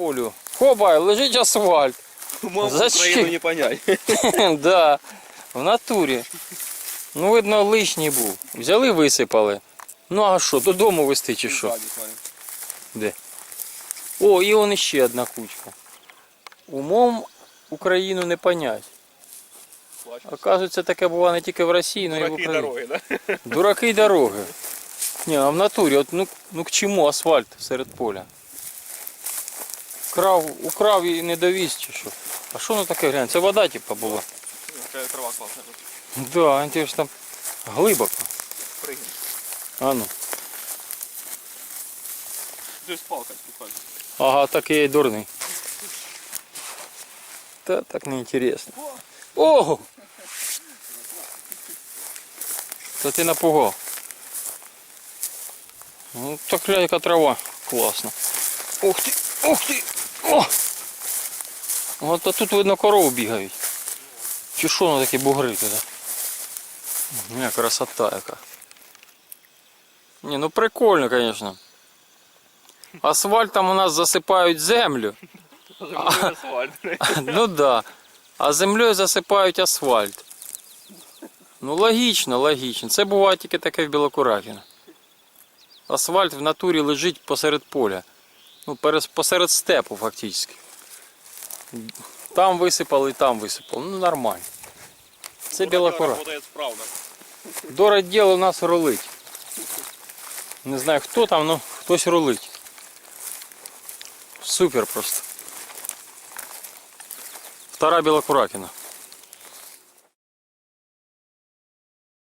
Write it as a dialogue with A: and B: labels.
A: полю. Хоба, лежить асфальт. Зачем?
B: Не понять.
A: да, в натурі. Ну, видно, лишній був. Взяли, висипали. Ну а що, додому вести чи що? Де? О, і он іще одна кучка. Умом Україну не понять. Оказується, таке буває не тільки в Росії, але й в Україні.
B: дороги, да?
A: Дураки дороги. Ні, а в натурі, от, ну, ну к чому асфальт серед поля? Крав, украв і не довіз чи що? А що воно таке глянь? Це вода типа була.
B: Какая трава классная тут.
A: Да, ти ж там глибоко.
B: Прыгни.
A: А ну.
B: Ты с палкой.
A: Ага, так я й дурний. Та так не інтересно. Ого! Та ти напугав. Ну так яка трава. Класно. Ух ти! Ух ти! О! От а тут видно корову бігають. Чи що воно такі бугри туди? Не, красота яка. Ні, ну прикольно, звісно. Асфальтом у нас засипають землю.
B: Асфальт.
A: Ну да. А землею засипають асфальт. Ну логічно, логічно. Це буває тільки таке в Білокуракіно. Асфальт в натурі лежить посеред поля. Ну, посеред степу фактично. Там висипали, там висипали. Ну нормально. Це Білокура.
B: Работает справно.
A: Дородділ у нас рулить. Не знаю хто там, але хтось рулить. Супер просто. Стара Білокуракіна.